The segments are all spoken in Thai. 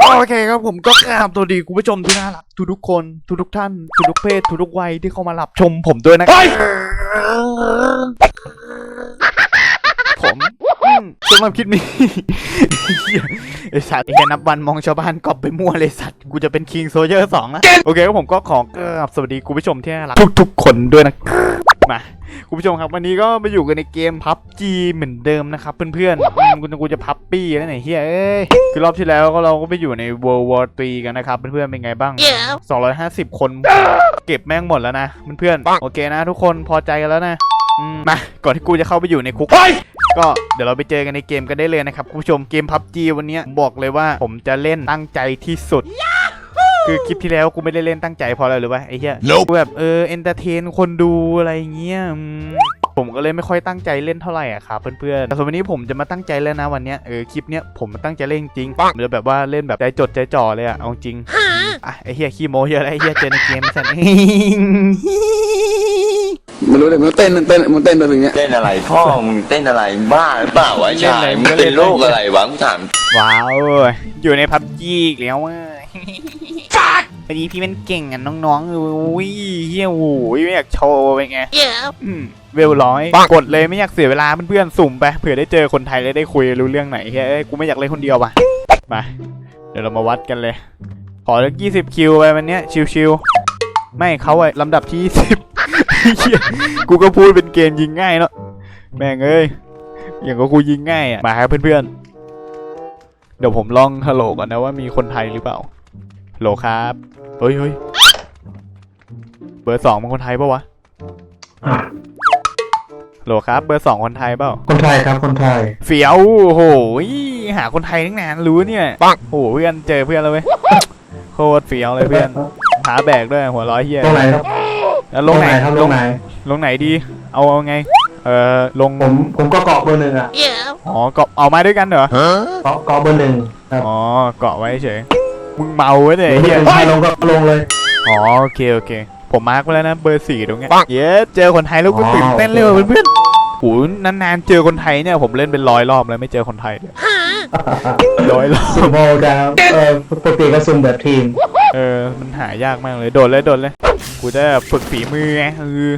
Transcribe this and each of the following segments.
โอเคครับผมก็กราบสวัสดีคุณผู้ชมที่น่ารักทุกทุกๆคนทุกทุกๆท่านทุกทุกๆเพศทุกทุกๆวัยที่เข้ามารับชมผมด้วยนะครับผมอืมสำหรับคลิปนี้เหี้ยไอสัตว์ไอ้เหี้ยนับวันมองชาวบ้านกอบไปมั่วเลยสัตว์ กูจะเป็นคิงโซเยอร์สองแล้วโอเคครับผมก็ขอกราบสวัสดีคุณผู้ชมที่น่ารักทุกๆคนด้วยนะครับ มา คุณผู้ชมครับ วันนี้ก็มาอยู่กันในเกมพับจีเหมือนเดิมนะครับเพื่อนๆอืมกูกูจะพับปี้แล้วไหนเฮียเอ้ยคือรอบที่แล้วก็เราก็ไปอยู่ใน World War 3กันนะครับเพื่อนๆเป็นไงบ้าง 250 คน เก็บแม่งหมดแล้วนะเพื่อนๆโอเคนะ ทุกคนพอใจกันแล้วนะอืมมาก่อนที่กูจะเข้าไปอยู่ในคุกก็เดี๋ยวเราไปเจอกันในเกมกันได้เลยนะครับคุณผู้ชมเกมพับจีวันเนี้ยผมบอกเลยว่าผมจะเล่นตั้งใจที่สุด คือคลิปที่แล้วกูไม่ได้เล่นตั้งใจเพราะอะไรหรือว่าไอ้เหี้ย Nope กูแบบเออเอนเตอร์เทนคนดูอะไรเงี้ยอืมผมก็เลยไม่ค่อยตั้งใจเล่นเท่าไหร่อะครับเพื่อนๆ แต่ส่วนวันนี้ผมจะมาตั้งใจเล่นนะวันเนี้ยเออคลิปเนี้ยผมมาตั้งใจเล่นจริงผมจะแบบว่าเล่นแบบใจจดใจจ่อเลยอะเอาจริงอะไอ้เหี้ยขี้โม้เยอะแล้วไอ้เหี้ยเจอในเกมสันไม่รู้เลยมันเต้นมันเต้นมันเต้นแบบอย่างเงี้ยเต้นอะไรพ่อมึงเต้นอะไรบ้าหรือเปล่าวะไอ้ชายมึงเป็นโรคอะไรวะกูถามว้าวอยู่ในพับจีอีกแล้วอะ วันนี้พี่มันเก่งอะน้องๆอุ้ยเฮียโอ้ยไม่อยากโชว์เป็นไงอืมเวลร้อยกดเลยไม่อยากเสียเวลาเพื่อนๆสุ่มไปเผื่อได้เจอคนไทยแล้วได้คุยรู้เรื่องไหนเฮ้ยกูไม่อยากเล่นคนเดียวว่ะมาเดี๋ยวเรามาวัดกันเลย ขอสักยี่สิบคิวไปวันเนี้ยชิวๆไม่เขาไอ้ลำดับที่สิบกูก็พูดเป็นเกมยิงง่ายเนาะแม่งเอ้ยอย่างก็กูยิงง่ายอะมาครับเพื่อนๆเดี๋ยวผมลองฮัลโหลก่อนนะว่ามีคนไทยหรือเปล่าฮัลโหลครับ เฮ้ยเฮ้ยเบอร์สองเป็นคนไทยปะวะโหลครับ เบอร์สองคนไทยเปล่า คนไทยครับคนไทย เฟียวโอ้โหหาคนไทยตั้งนานรู้เนี่ยปังโอ้โหเพื่อนเจอเพื่อนแล้วเว้ยโคตรเฟียวเลยเพื่อนหาแบกด้วยหัวเร้อยเฮียตรงไหนครับแล้วลงไหนครับลลงงไหน ลงไหนดี เอาเอาไง เออลงผมผมก็เกาะเบอร์หนึ่งอะอ๋อเกาะเอามาด้วยกันเหรอเกาะเกาะเบอร์หนึ่งครับอ๋อเกาะไว้เฉย มึงเมาไว้เนี่ยเดี๋ยวเฮียให้ลงก็ลงเลย อ๋อโอเคโอเค ผมมาร์กไว้แล้วนะเบอร์สี่ตรงเนี้ยเย้เจอคนไทยแล้วก็ตื่นเต้นเลยว่ะเพื่อนๆโอ้โหนานๆเจอคนไทยเนี่ยผมเล่นเป็นร้อยรอบแล้วไม่เจอคนไทยเลยร้อยรอบสิบโมงดาวเออปกติก็ซุ่มแบบทีม เออมันหายากมากเลยโดดเลยโดดเลยกูจะฝึกฝีมือไงเออ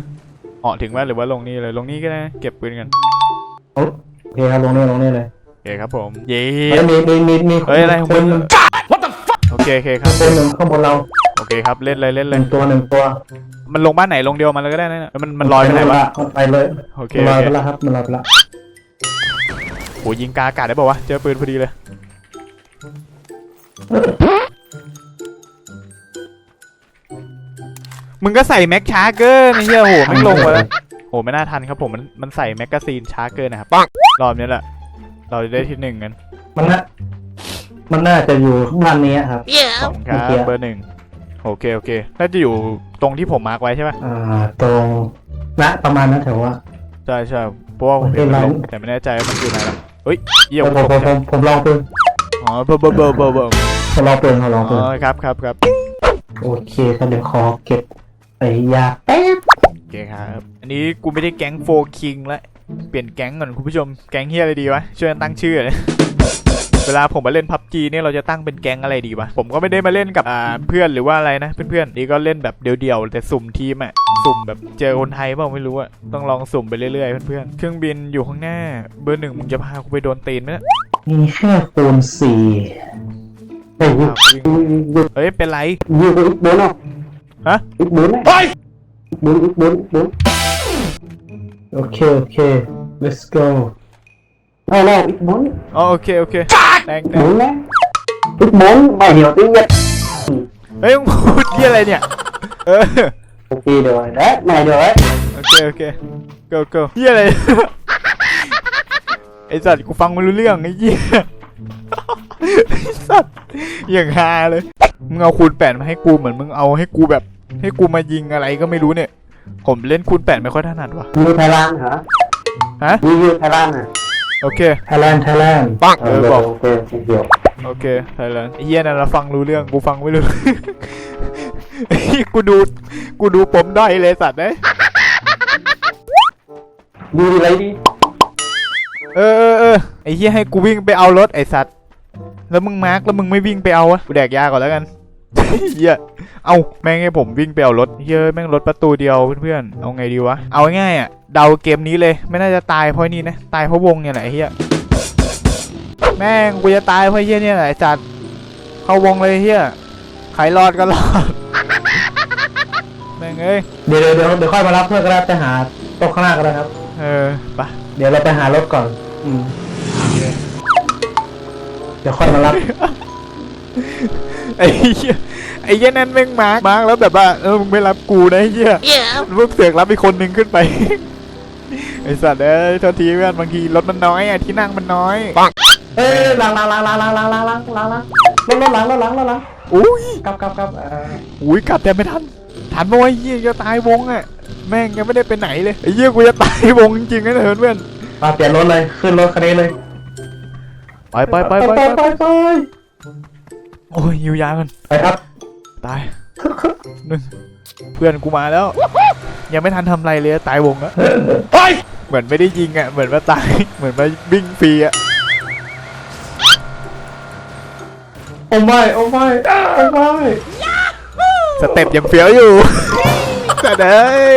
เหาะถึงว่าหรือว่าลงนี่เลยลงนี่ก็ได้เก็บปืนกันโอเคครับลงนี่ลงนี่เลยโอเคครับผม เย้แล้วมีมีมีมีเฮ้ยอะไรคมึนงหนึ่ง โอเคโอเคครับคนหนึ่งข้างบนเราโอเคครับ เล่นเลยเล่นหเลยนึ่งตัวหนึ่งตัวมันลงบ้านไหนลงเดียวมันเลยก็ได้นะมันมันลอยไปไหนวะ มันไปเลยโอเคมันลโออยเคไปแล้วครับมันลอยไปแล้วโหยิงกาอากาศได้ป่าวะ เจอปืนพอดีเลย มึงก็ใส่แม็กช้าเกินไอ้เหี้ยโหไม่งลงมาแล้วโหไม่น่าทันครับผมมันมันใส่แมกกาซีนช้าเกินนะครับรอบนี้แหละ เราจะได้ที่หนึ่งกันมันน่า มันน่าจะอยู่ข้างล่างนี้ครับขอบคุณครับโอเค เบอร์หนึ่งโอเคโอเคน่าจะอยู่ตรงที่ผมมาร์กไว้ใช่ปะอ่าตรงณประมาณนั้นแถวว่า ใช่ใช่เพราะว่าผมเห็นมันลงแต่ไม่แน่ใจว่ามันอยู่ไหนละเฮ้ยเยี่ยผมมผมผมผมลองปืนอ๋อเบอร์เบอร์เบอร์เบอร์เบอร์ผมลองปืนผมลองปืนอ๋อครับครับครับโอเคก็เดี๋ยวขอเก็บไอ้ยาแป๊บโอเคครับอันนี้กูไม่ได้แก๊งโฟคิงละเปลี่ยนแก๊งก่อนคุณผู้ชมแก๊งเฮียอะไรดีวะช่วยกันตั้งชื่อเลย เวลาผมมาเล่นพับจีเนี่ยเราจะตั้งเป็นแก๊งอะไรดีวะผมก็ไม่ได้มาเล่นกับอ่าเพื่อนหรือว่าอะไรนะเพื่อนๆนี่ก็เล่นแบบเดี่ยวๆแต่สุ่มทีมอะสุ่มแบบเจอคนไทยเปล่าไม่รู้อะต้องลองสุ่มไปเรื่อยๆเพื่อนๆเครื่องบินอยู่ข้างหน้า เบอร์หนึ่งมึงจะพากูไปโดนตีนไหมเนี่ยมีแค่คูณสี่เฮ้ยอ้าววิ่งเฮ้ยเป็นไรยูอีกบุนอะฮะอีกบุนเฮ้ยบุนอีกบุนบุนโอเคโอเค let's go เอาแล้วอีกบุนอ๋อโอเคโอเคแรงแรบุงนนะอีกบุนไม่เดี๋ยวตีเย็ดเฮ้ยมึงพูดที่อะไรเนี่ย เออโอเคเดี๋ยวนะไม่เดี๋ยวนะโอเค โอเค go go เฮียอะไร ไอสัตว์กูฟังไม่รู้เรื่องไอ้เหี้ยไอสัตว์อย่างฮาเลย มึงเอาคูณแปดมาให้กูเหมือนมึงเอาให้กูแบบ ให้กูมายิงอะไรก็ไม่รู้เนี่ย ผมเล่นคูณแปดไม่ค่อยถนัดว่ะยูไทยแลนด์เห รอฮะยูยูไทยแลนด์อะโอเค ไทยแลนด์ไทยแลนด์ปังเออบอกโอเคโอเคเดี๋ยวโอเคไทยแลนด์ไอ้เฮียนั่นเราฟังรู้เรื่องกูฟังไม่รู้ไอ้เหี้ยกูดูกูดูปมด้อยเลยสัตว์เอ้ยยูอะไรดีเออเออเออไอ้เฮียให้กูวิ่งไปเอารถไอ้สัตว์แล้วมึงมาร์กแล้วมึงไม่วิ่งไปเอาอะกูแดกยาก่อนแล้วกัน เหี้ยเอาแม่งให้ผมวิ่งไปเอารถเฮ้ยแม่งรถประตูเดียวเพื่อนๆ เอาไงดีวะ เอาง่ายๆอะ เดาเกมนี้เลย ไม่น่าจะตายเพราะนี่นะ ตายเพราะวงเนี่ยแหละไอ้เฮียแม่งกูจะตายเพราะไอ้เฮียเนี่ยแหละไอ้จัด เข้าวงเลยไอ้เฮียใครรอดก็รอด แม่งเอ้ยเดี๋ยวเดี๋ยวเดี๋ยวเดี๋ยวค่อยมารับเพื่อนก็ได้ไปหาโต๊ะข้างหน้าก็ได้ครับ เออไปะเดี๋ยวเราไปหารถก่อน อืมเดี๋ยวค่อยมารับ ไอ้เหี้ยไอ้เหี้ยนั่นแม่งมาร์กมาร์กแล้วแบบว่าเออมึงไม่รับกูนะไอ้เหี้ยมึงเสือกรับอีกคนนึงขึ้นไป ไอ้สัตว์เอ้ยโทษทีเพื่อนบางทีรถมันน้อยอะที่นั่งมันน้อยเอ้ยล้างล้างล้างล้างล้างล้างล้างล้างล้างล้างรถรถล้างรถล้างรถล้างอุ้ยกลับกลับกลับเอออุ้ยกลับแต่ไม่ทันทันโมยเหี้ยจะตายวงอะแม่งยังไม่ได้ไปไหนเลยไอ้เหี้ยกูจะตายวงจริงๆนะเพื่อนมาเปลี่ยนรถเลยขึ้นรถคันนี้เลยไปไปไปไปไปไปไปไป โอ้ยยิวยากันไปครับ ตายหนึ่งเพื่อนกูมาแล้ว ยังไม่ทันทำอะไรเลยตายวงแล้วเหมือนไม่ได้ยิงอะเหมือนว่าตายเหมือนมาวิ่งฟรีอะโอ้ไม่โอ้ไม่โอ้ไม่สเต็ปยังเฟี้ยวอยู่แต่เด้ย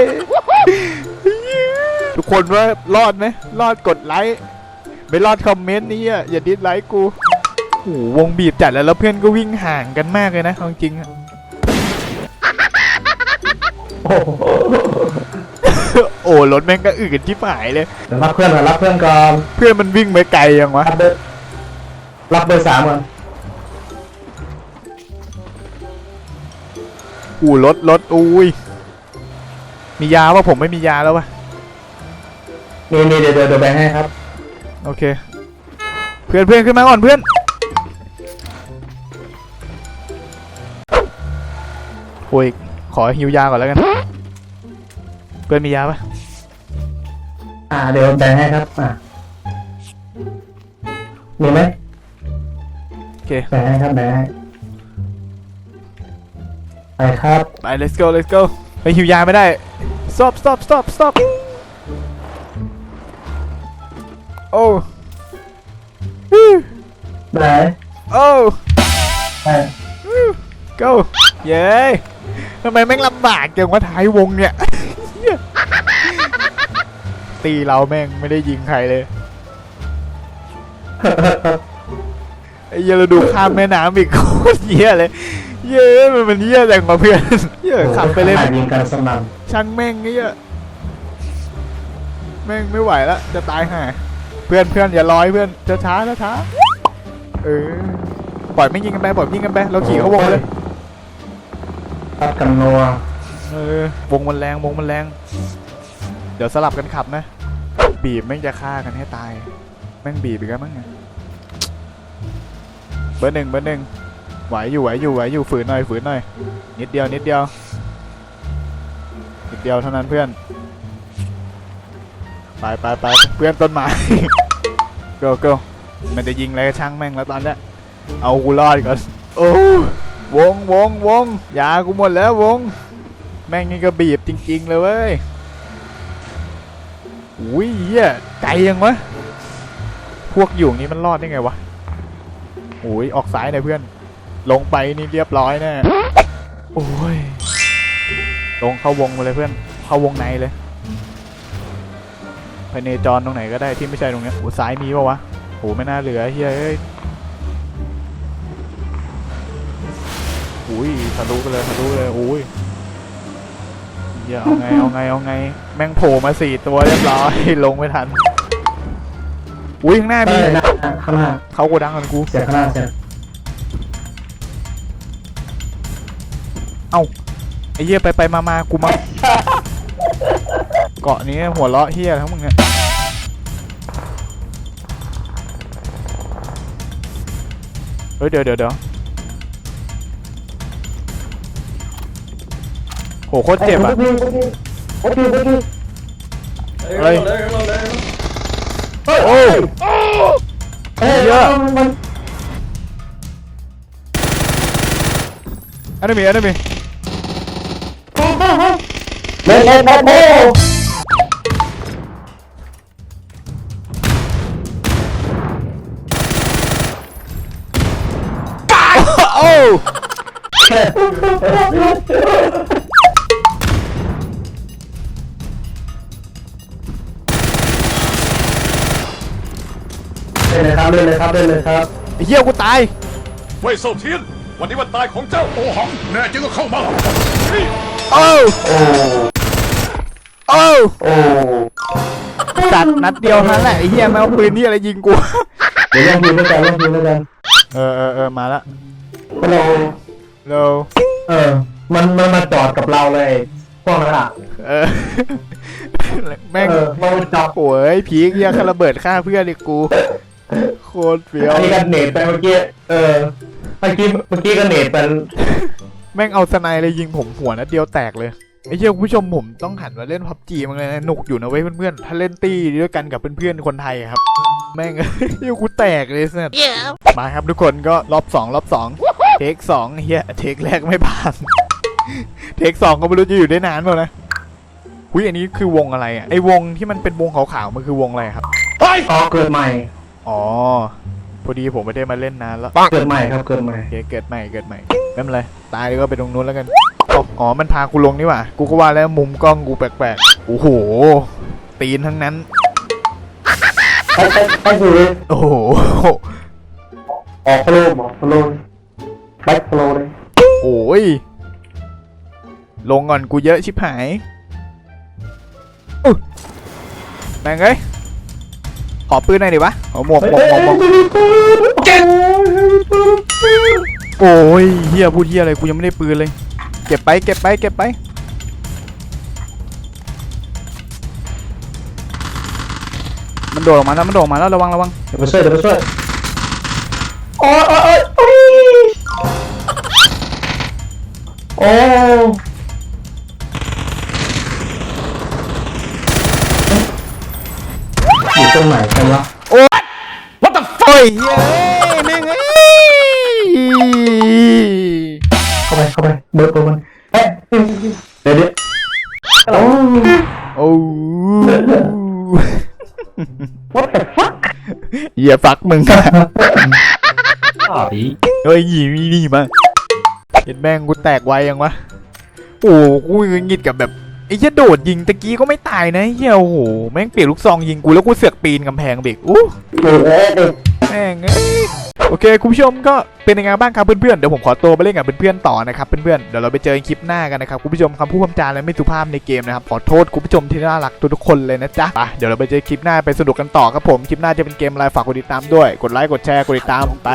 ทุกคนว่ารอดไหมรอดกดไลค์ไม่รอดคอมเมนต์นี่อะอย่าดิสไลค์กูโอ้โหวงบีบจัดแล้วแล้วเพื่อนก็วิ่งห่างกันมากเลยนะเอาจริงๆอะโอ้โหโอ้รถแม่งก็อึดที่หายเลย เดี๋ยวรับเพื่อนก่อนรับเพื่อนก่อนเพื่อนมันวิ่งไปไกลยังวะ รับเบอร์รับเบอร์สามก่อนอู้รถรถอุ้ยมียาว่าผมไม่มียาแล้ววะนี่นี่เดี๋ยวเดี๋ยวเดี๋ยวแบ่งให้ครับ โอเค เพื่อนเพื่อนขึ้นมาก่อนเพื่อน โอ้ยขอฮิวยาก่อนแล้วกัน เพื่อนมียาปะอ่าเดี๋ยวแบ่งให้ครับอ่ามีไหมโอเค แบ่งให้ครับแบ่งให้ไปครับ ไป let's go let's go ไปฮิวยาไม่ได้ stop stop stop stop โอ้ไหนโอ้ ไป go เย้ ทำไมแม่งลำบากจังวะท้ายวงเนี่ยเหี้ยตีเราแม่งไม่ได้ยิงใครเลย ไอ้เหี้ยเราดูข้ามแม่น้ำอีกโคตรเหี้ยเลย เย้มันเป็นเหี้ยแรงกว่าเพื่อนเหี้ยขับไปเลยถ่ยิงกันสนั่นช่างแม่งเหี้ยแม่งไม่ไหวแล้วจะตายห่าเพื่อนเพื่อนอย่าลอยเพื่อนช้าช้าช้าช้าเออปล่อยไม่ยิงกันไปปล่อยยิงกันไปเราขี่เข้าวงเลย ตัดกันนัวเออวงมันแรงวงมันแรง เดี๋ยวสลับกันขับนะ บีบแม่งจะฆ่ากันให้ตาย แม่งบีบอีกแล้วมั้งเนี่ยเบอร์หนึ่งเบอร์หนึ่งไหวอยู่ไหวอยู่ไหวอยู่ฝืนหน่อยฝืนหน่อย นิดเดียวนิดเดียว นิดเดียวเท่านั้นเพื่อน ไปไปไปเพื่อนต้นไม้เกิลเกิลมันจะยิงอะไรก็ช่างแม่งแล้วตอนเนี้ยเอากูรอดก่อน โอ้ วงวงวงยากูหมดแล้ววง แม่งนี่ก็บีบจริง ๆ เลยเว้ยอุ้ยเหี้ยไกลยังวะพวกอยู่นี้มันรอดได้ไงวะโอ้ยออกซ้ายหน่อยเพื่อน ลงไปนี่เรียบร้อยแน่โอ้ยลงเข้าวงมาเลยเพื่อน เข้าวงในเลยภายในจรตรงไหนก็ได้ที่ไม่ใช่ตรงนี้โอ้ซ้ายมีปะวะโอ้ไม่น่าเหลือเฮ้ย อ้ยอุ้ยทะลุไปเลยทะลุเลยอุ้ยเดี๋ยวเอาไงเอาไงเอาไง แม่งโผล่มาสี่ตัวเรียบร้อยลงไม่ทัน อุ้ยข้างหน้าเอ้มียหน้าข้างหน้าเขาโกดังกันกูเสียข้างหน้าเสียไอ้เหี้ยไปไปมามากูมาเกาะนี้หัวเราะเหี้ยทั้งมึงเนี่ยเฮ้ยเดี๋ยวเดี๋ยวเดี๋ยว หโคตรเจ็บอะโอ้ยโอ้ยโอ้ยเฮ้ยเฮ้ยโอ้เฮ้ยเยอะมันอันนี้มีอันนี้มีเล่นเล่นเล่น เล่นเล่นเลยครับเล่นเลยครับ ไอ้เหี้ยกูตาย เว่ยเซาเทียน วันนี้วันตายของเจ้าโอหัง แน่จริงก็เข้ามาโอ้โอ้โอ้โอ้สัตว์นัดเดียวเท่านั้นแหละไอ้เหี้ยแม่งเอาปืนนี่อะไรยิงกู เดี๋ยวเล่นทีมด้วยกันเล่นทีมด้วยกันเออเออเออมาละเราเร็วเออ มันมันมาจอดกับเราเลยพวกนั้นอะเออแม่งเออมันมาจอดโอ้ยพีกเหี้ยคาระเบิดฆ่าเพื่อนดิกู โคตรเฟี้ยวอันนี้กันเนตไปเมื่อกี้ เออ เมื่อกี้ เมื่อกี้กันเนตไป แม่งเอาสไนเลยยิงผมหัวนัดเดียวแตกเลย ไอ้เหี้ยคุณผู้ชมผมต้องหันมาเล่นพับจีมันเลยนะหนุกอยู่นะเว้ยเพื่อนๆ ถ้าเล่นตี้ด้วยกันกับเพื่อนๆ คนไทยอะครับ แม่งเฮียกูแตกเลยสัสมาครับทุกคนก็รอบสองรอบสองเทคสองเฮียเทคแรกไม่ผ่าน เทคสองก็ไม่รู้จะอยู่ได้นานเปล่านะอุ้ยอันนี้คือวงอะไรอะไอวงที่มันเป็นวงขาวๆมันคือวงอะไรครับอ๋อเกิดใหม่ อ๋อ พอดีผมไม่ได้มาเล่นนานแล้วเกิดใหม่ครับเกิดใหม่โอเคเกิดใหม่เกิดใหม่ไม่เป็นไรตายก็ไปตรงนู้นแล้วกันอ๋ออ๋อมันพากูลงนี่หว่ากูก็ว่าแล้วมุมกล้องกูแปลกๆโอ้โห ตีนทั้งนั้นไอ้ไอ้ไอ้คือโอ้โหออกโฟลว์ออกโฟลว์แบ็คโฟลว์เลยโอ้ยลงก่อนกูเยอะชิบหายอุ๊ยแม่งเอ้ย ขอปืนหน่อยดิวะเอาหมวกหมวกหมวกหมวกโอ้ยเฮียพูดเฮียอะไรกูยังไม่ได้ปืนเลย เก็บไปเก็บไปเก็บไป มันโดดออกมาแล้วมันโดดออกมาแล้วระวังระวังเดี๋ยวไปช่วยเดี๋ยวไปช่วยโอ้ยโอ้ยโอ้ยโอ้ ตรงไหนกันวะโอ้ย What the fuck โอ้ยเฮ้ยแม่งเอ้ยเข้าไปเข้าไปเบิร์ดตัวมันเอ๊ะเดี๋ยวเดี๋ยวโอ้ โอ้ what the fuck เหี้ยฟักมึงอะอ๋อดีเฮ้ยหยีมีนี่มาเห็นแม่งกูแตกไวยังวะ โอ้โหกูหงุดหงิดกับแบบ ไอ้เหี้ยโดดยิงตะกี้ก็ไม่ตายนะไอ้เหี้ยโอ้โหแม่งเปลี่ยนลูกซองยิงกูแล้วกูเสือกปีนกำแพงเบรกอู้โอ้โหแม่งเอ้ยโอเคคุณผู้ชมก็เป็นยังไงบ้างครับเพื่อนๆเดี๋ยวผมขอตัวไปเล่นกับเพื่อนๆต่อนะครับเพื่อนๆเดี๋ยวเราไปเจอกันคลิปหน้ากันนะครับคุณผู้ชมคำพูดคำจาและไม่สุภาพในเกมนะครับขอโทษคุณผู้ชมที่น่ารักทุกๆคนเลยนะจ๊ะไปเดี๋ยวเราไปเจอคลิปหน้าไปสนุกกันต่อครับผมคลิปหน้าจะเป็นเกมอะไรฝากกดติดตามด้วยกดไลค์กดแชร์กดติดตามไป